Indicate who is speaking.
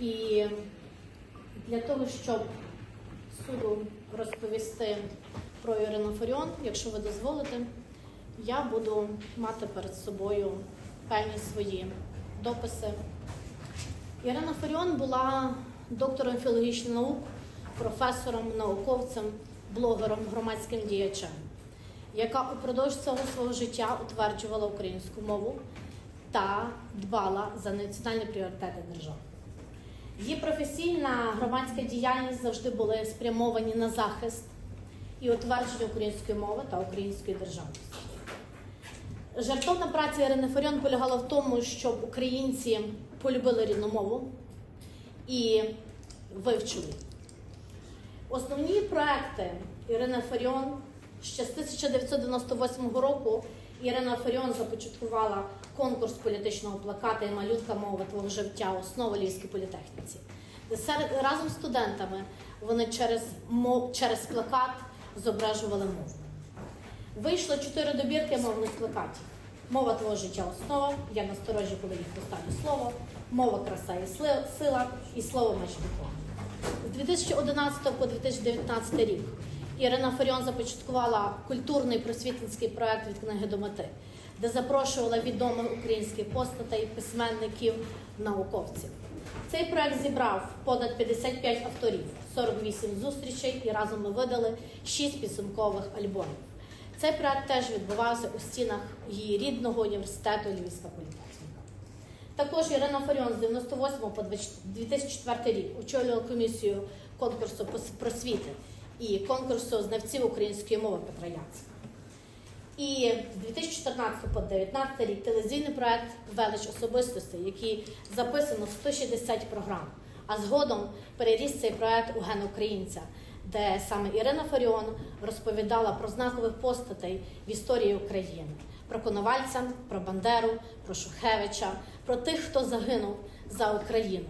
Speaker 1: І для того, щоб суду розповісти про Ірину Фаріон, якщо ви дозволите, я буду мати перед собою певні свої дописи. Ірина Фаріон була доктором філологічних наук, професором, науковцем, блогером, громадським діячем, яка упродовж цього свого життя утверджувала українську мову та дбала за національні пріоритети держави. Її професійна громадська діяльність завжди були спрямовані на захист і утвердження української мови та української державності. Жартовна праця Ірини Фаріон полягала в тому, щоб українці полюбили рідну мову і вивчили. Основні проекти Ірини Фаріон ще з 1998 року Ірина Фаріон започаткувала конкурс політичного плаката і малютка мова твого життя основа Львівській політехніці, де серед разом з студентами вони через мов через плакат зображували мову. Вийшло чотири добірки мовних плакатів. Мова твого життя основа, я насторожі, коли їх поставлю слово, мова краса і сила і слово меч духовний. З 2011 по 2019 рік Ірина Фаріон започаткувала культурний просвітницький проект від книги до мети, де запрошувала відомих українських постатей, письменників, науковців. Цей проект зібрав понад 55 авторів, 48 зустрічей і разом ми видали 6 підсумкових альбомів. Цей проект теж відбувався у стінах її рідного університету Львівська політехніка. Також Ірина Фаріон з 98 по 2004 рік очолювала комісію конкурсу просвіти і конкурсу знавців української мови Петра Яцика. І з 2014 по 2019 рік телевізійний проект Велич особистостей, який записано 160 програм. А згодом переріс цей проект у ген українця, де саме Ірина Фаріон розповідала про знакових постатей в історії України, про Коновальця, про Бандеру, про Шухевича, про тих, хто загинув за Україну.